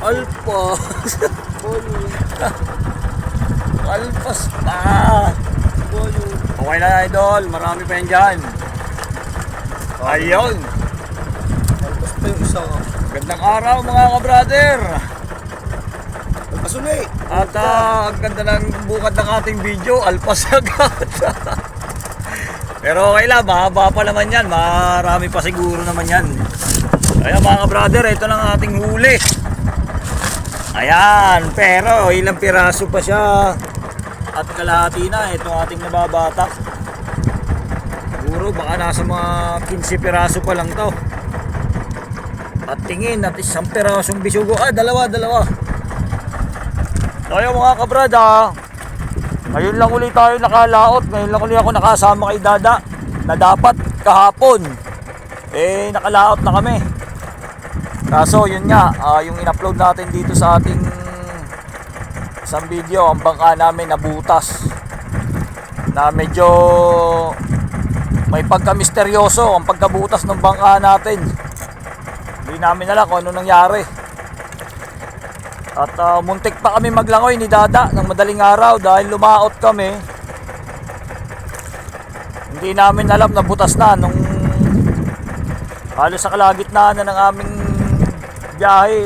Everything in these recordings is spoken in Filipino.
Alpas. Alpas pa. Okay na idol, marami pa yan dyan. Ayun. Alpas pa yung isa. Gandang araw mga ka-brother. Alpas ulit. At ah, ang ganda ng bukad ng ating video, alpas agad. Pero okay lang, mahaba pa naman yan. Marami pa siguro naman yan. Ayan mga brother, ito na ang ating huli. Ayan, pero ilang piraso pa siya. At kalahati na, itong ating nababatak. Siguro baka nasa mga 15 piraso pa lang to. At tingin at isang pirasong bisugo. Ah, dalawa, dalawa. Ayun mga kabrada, ngayon lang ulit tayo nakalaot, ngayon lang ulit ako nakasama kay Dada na dapat kahapon. Eh nakalaot na kami. Kaso yun nga, ah, yung in-upload natin dito sa ating isang video, ang bangka namin nabutas. Na medyo may pagka-misteryoso ang pagkabutas ng bangka natin. Hindi namin alam kung ano nangyari. At ah, muntik pa kami maglangoy ni Dada ng madaling araw dahil lumaot kami. Hindi namin alam na butas na nung halos sa kalagitnaan na ng aming biyahe.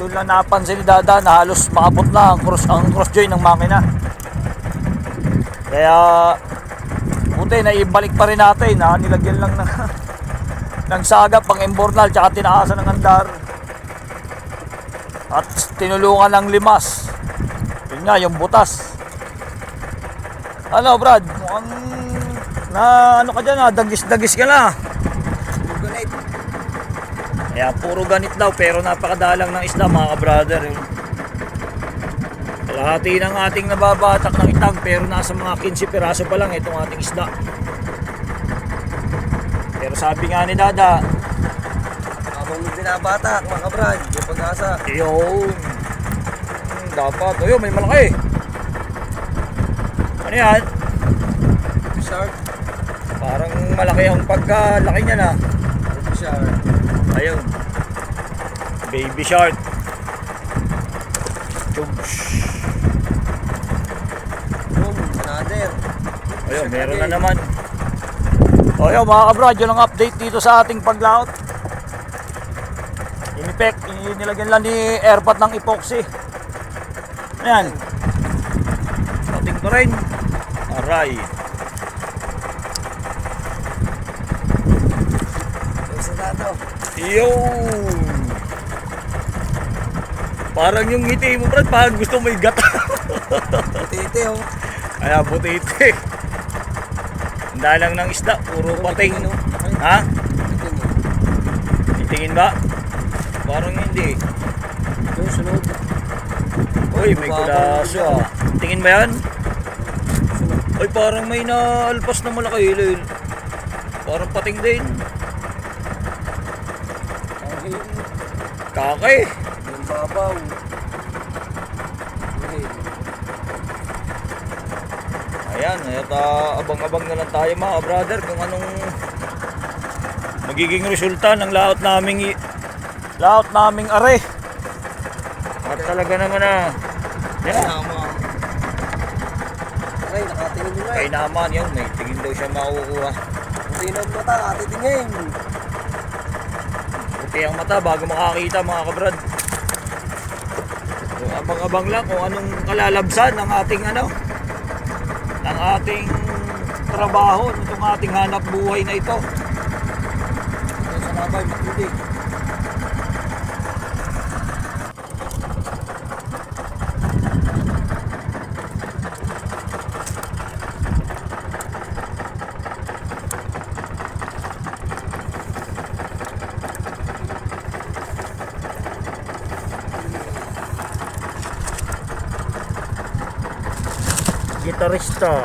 Doon lang napansin ni Dada na halos maabot na ang cross, ang cross joint ng makina. Kaya buti na ibalik pa rin natin na nilagyan lang ng, ng saga pang embornal tsaka tinaasan ng andar at tinulungan ng limas. Yun nga, yung butas. Ano, Brad? Mukhang na ano ka dyan, dagis-dagis ka na. Kaya puro ganit daw, pero napakadalang ng isda, mga ka-brother. eh. Kalahati ng ating nababatak ng itang, pero nasa mga 15 piraso pa lang itong ating isda. Pero sabi nga ni Dada, Habang binabatak, mga kabrad, yung pag-asa. Yun. Hmm, dapat. Ayun, may malaki. Ano yan? Shark. Parang malaki ang pagkalaki niya na. Shark. Ayun. Baby shark. Tubs. Boom. Another. Ayun, meron na naman. O yun, mga kabrad, yun ang update dito sa ating paglaot. In-effect, nilagyan lang ni airpot ng epoxy. Ayan. Ating pa rin. Aray. Isa na to. Yun. Parang yung ngiti mo, Brad, parang gusto may gata. Titi oh. Kaya butiti. Ang dalang ng isda, puro pating. Ay, Ha? tingin. Titingin ba? Parang hindi. Yung sunod. Uy, may kulaso ah. Tingin ba yan? Uy, parang may naalpas na malaki. Parang pating din. Ang hil. Kakay. Babaw. Ang hil. Ayan, at ah, abang-abang na lang tayo mga brother kung anong magiging resulta ng laot naming laot naming are. At talaga naman na Ay, yan. nama. Ay, nakatingin mo nga Kay eh. naman yun, may tingin daw siya makukuha. Sino ang mata, natitingin. Puti ang mata bago makakita mga kabrad. So, abang-abang lang kung anong kalalabsan ng ating ano ng ating trabaho, nitong ating hanap buhay na ito. Ito sa labay, Gitarista.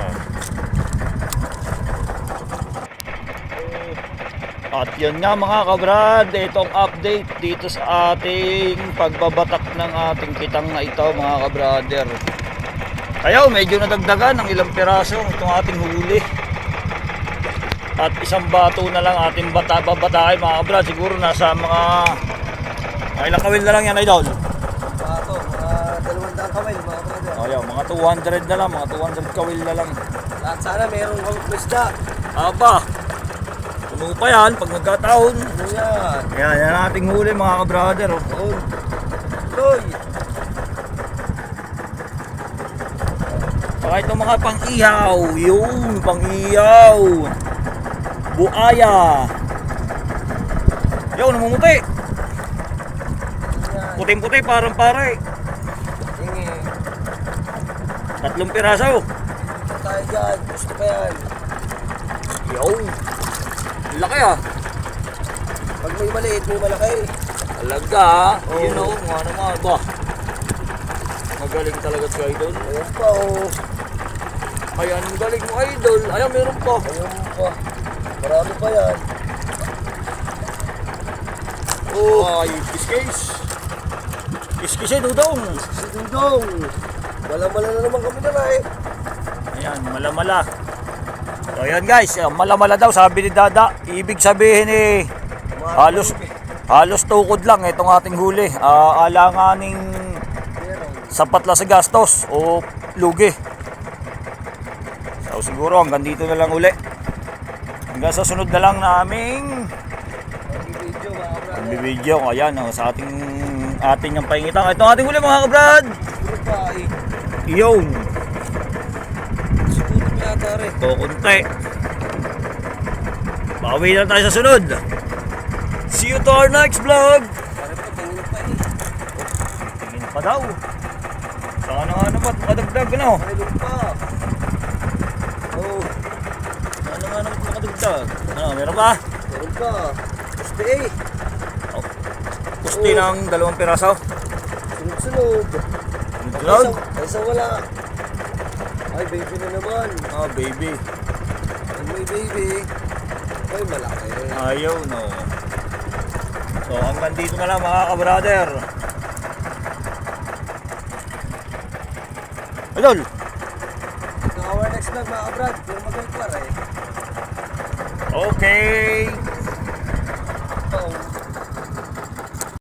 At yun nga mga kabrad, itong update dito sa ating pagbabatak ng ating kitang na ito mga kabrader. Kaya medyo nadagdagan ng ilang piraso itong ating huli. At isang bato na lang ating bata babatakin mga kabrad. Siguro nasa mga ilang kawil na lang yan idol. Mga 200 na lang, mga 200 kawil na lang. Lahat sana merong kamusda. Aba, puno pa yan pag nagkataon. Ano yan? Yan, yan ang ating huli mga ka-brother. Oh. Doon. Toy. Saka itong mga pang-ihaw, yun, pang-ihaw. Buaya. Yun, namumuti. Yan. Puting-puti, parang pare. Tatlong piraso. Tayo dyan. Gusto pa yan. Yun. Laki ah. Pag may maliit, may malaki. Talaga ah. Oo. Yun oh, mga naman ba. Magaling talaga si Idol. Ayan pa oh. Ayan, ang galing mo Idol. Ayan, meron pa. Ayan pa. Marami pa yan. Oh, ay, kiskis. Kiskis eh, dudong. Si Dudong. Wala-wala na naman kami na eh. Ayan, malamala. So ayan guys, malamala daw sabi ni Dada. Ibig sabihin eh, halos halos tukod lang itong ating huli. Ah, alanganing sapat lang sa gastos o lugi. So siguro hanggang dito na lang uli. Hanggang sa sunod na lang mga brother. video. Ayan, oh, sa ating ating yung paingitang. Ito ang ating huli mga kabrad. Eh. Yun, Si Dudong yata rin. kukunti. Bawi na tayo sa sunod. See you to our next vlog. Pare pa, tingin pa eh. Tingin pa daw. Sana nga naman, makadagdag ano. Mayroon pa. Oh, Sana nga naman makadagdag. Ano, meron pa? meron pa. Gusto eh. Pusti ng dalawang piraso. Sunod-sunod. Sunod. Kaysa wala. Ay, baby na naman. Ah, baby. Pag may baby, ay malaki. Ayaw, no. So, hanggang dito na lang mga ka-brother. Idol, Ito our next vlog mga kabrad. Pero magaling pa rin. okay.